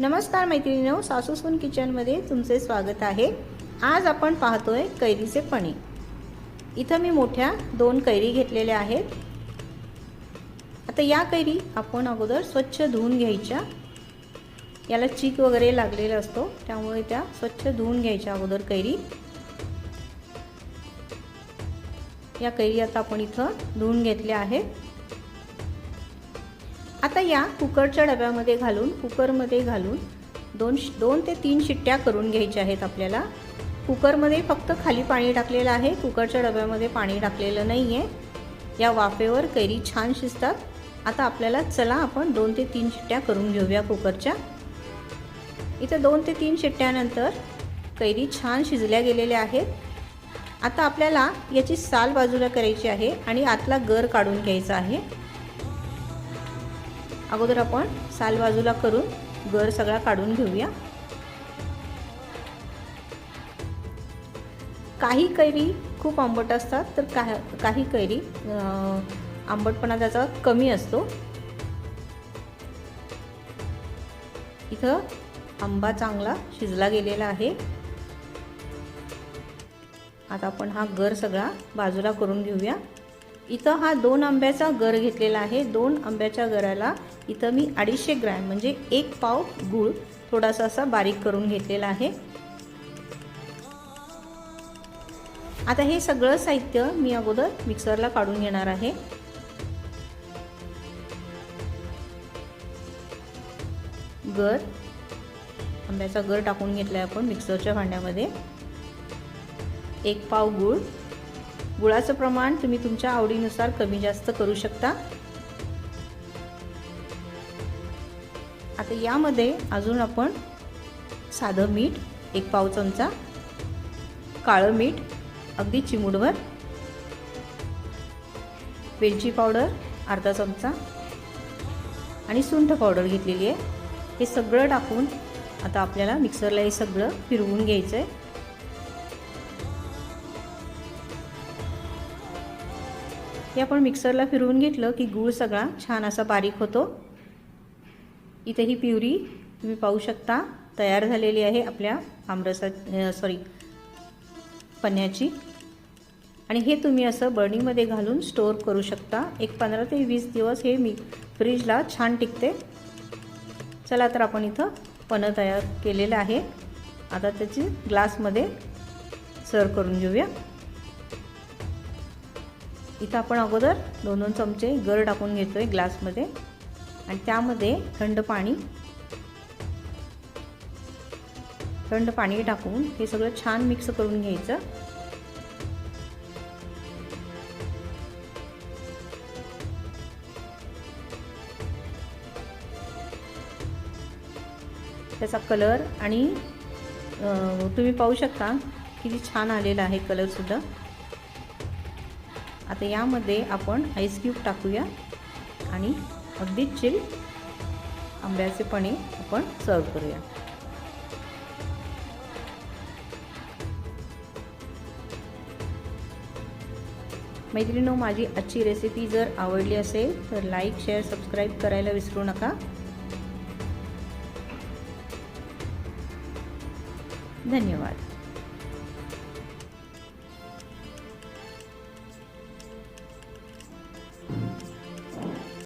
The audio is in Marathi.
नमस्कार मैत्रिणीनो सासू सून किचनमध्ये तुमचे स्वागत आहे. आज आपण पाहतोय कैरीचे पणे इथं मी मोठ्या दोन कैरी घेतलेल्या आहेत. आता या कैरी आपण अगोदर स्वच्छ धुवून घ्यायच्या. याला चीक वगैरे लागलेला असतो त्यामुळे त्या स्वच्छ धुवून घ्यायच्या अगोदर कैरी. या कैरी आता आपण इथं धुवून घेतल्या आहेत. आता या कुकरच्या डब्यामध्ये घालून कुकरमध्ये घालून दोन दोन ते तीन शिट्ट्या करून घ्यायच्या आहेत आपल्याला. कुकरमध्ये फक्त खाली पाणी टाकलेलं आहे कुकरच्या डब्यामध्ये पाणी टाकलेलं नाही आहे या वाफेवर कैरी छान शिजतात. आता आपल्याला चला आपण दोन ते तीन शिट्ट्या करून घेऊया कुकरच्या. इथं दोन ते तीन शिट्ट्यानंतर कैरी छान शिजल्या गेलेल्या आहेत. आता आपल्याला याची साल बाजूला करायची आहे आणि आतला गर काढून घ्यायचा आहे. अगोदर आपण साल बाजूला करून गर सगळा काढून घेऊया. काही कैरी खूप आंबट असतात तर का काही कैरी आंबटपणा त्याचा कमी असतो. इथं आंबा चांगला शिजला गेलेला आहे. आता आपण हा गर सगळा बाजूला करून घेऊया. इथं हा दोन आंब्याचा गर घेतलेला आहे. दोन आंब्याच्या गराला इथं मी अडीचशे ग्रॅम म्हणजे एक पाव गूळ थोडासा असा बारीक करून घेतलेला आहे. आता हे सगळं साहित्य मी अगोदर मिक्सरला काढून घेणार आहे. गर आंब्याचा गर टाकून घेतला आहे आपण मिक्सरच्या भांड्यामध्ये. एक पाव गूळ गुळाचं प्रमाण तुम्ही तुमच्या आवडीनुसार कमी जास्त करू शकता. आता यामध्ये अजून आपण साधं मीठ एक पाव चमचा काळं मीठ अगदी चिमूटभर वेलची पावडर अर्धा चमचा आणि सुंठ पावडर घेतलेली आहे. हे सगळं टाकून आता आपल्याला मिक्सरला हे सगळं फिरवून घ्यायचं आहे हे आपण मिक्सरला फिरवून घेतलं की गूळ सगळा छान असा बारीक होतो. इथे ही प्युरी तुम्ही पाहू शकता. तयार झालेली आहे आपल्या आमरसा सॉरी पन्याची आणि हे तुम्ही असं बर्निंगमध्ये घालून स्टोअर करू शकता. एक पंधरा ते वीस दिवस हे मी फ्रीजला छान टिकते. चला तर आपण इथं पनं तयार केलेलं आहे. आता त्याची ग्लासमध्ये सर्व करून घेऊया. इथं आपण अगोदर दोन दोन चमचे गर टाकून घेतो आहे ग्लासमध्ये. आणि त्यामध्ये थंड पाणी थंड पाणी टाकून हे सगळं छान मिक्स करून घ्यायचं. त्याचा कलर आणि तुम्ही पाहू शकता किती छान आलेला आहे कलरसुद्धा आता यामध्ये आपण आईस क्यूब टाकूया. आणि अगदी चिल आंब्याचे पणे आपण सर्व करूया. मैत्रिणो माझी आजची रेसिपी जर आवडली असेल तर लाईक शेअर सबस्क्राईब करायला विसरू नका. धन्यवाद.